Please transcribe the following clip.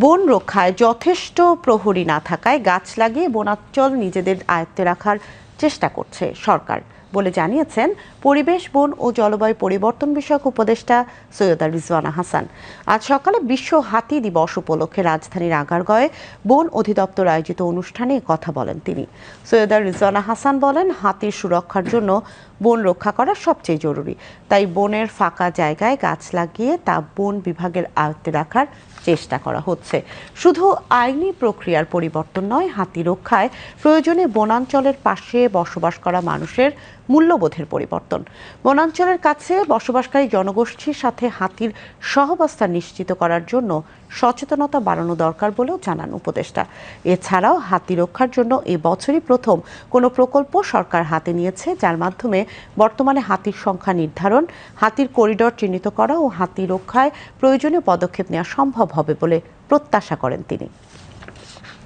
বন রক্ষায় যথেষ্ট প্রহরী না থাকায় গাছ লাগিয়ে বনাঞ্চল নিজেদের আয়ত্তে রাখার চেষ্টা করছে সরকার। বলে জানিয়েছেন পরিবেশ, বন ও জলবায়ু পরিবর্তন বিষয়ক উপদেষ্টা সৈয়দা রিজওয়ানা হাসান। আজ সকালে বিশ্ব হাতি দিবস উপলক্ষে রাজধানীর আগারগয়ে বন অধিদপ্তর আয়োজিত অনুষ্ঠানে কথা বলেন তিনি। সৈয়দা রিজওয়ানা হাসান বলেন, হাতির সুরক্ষার জন্য বন রক্ষা করা সবচেয়ে জরুরি। তাই বনের ফাঁকা জায়গায় গাছ লাগিয়ে তা বন বিভাগের আয়ত্তে রাখার চেষ্টা করা হচ্ছে। শুধু আইনি প্রক্রিয়ার পরিবর্তন নয়, হাতি রক্ষায় প্রয়োজনে বনাঞ্চলের পাশে বসবাস করা মানুষের মূল্যবোধের পরিবর্তন। বনাঞ্চলের কাছে বসবাসকারী জনগোষ্ঠীর সাথে হাতির সহবাস্থান নিশ্চিত করার জন্য সচেতনতা বাড়ানো দরকার বলেও জানান উপদেষ্টা। এছাড়াও হাতি রক্ষার জন্য এ বছরই প্রথম কোনো প্রকল্প সরকার হাতে নিয়েছে, যার মাধ্যমে বর্তমানে হাতির সংখ্যা নির্ধারণ, হাতির করিডর চিহ্নিত করা ও হাতি রক্ষায় প্রয়োজনীয় পদক্ষেপ নেওয়া সম্ভব হবে বলে প্রত্যাশা করেন তিনি।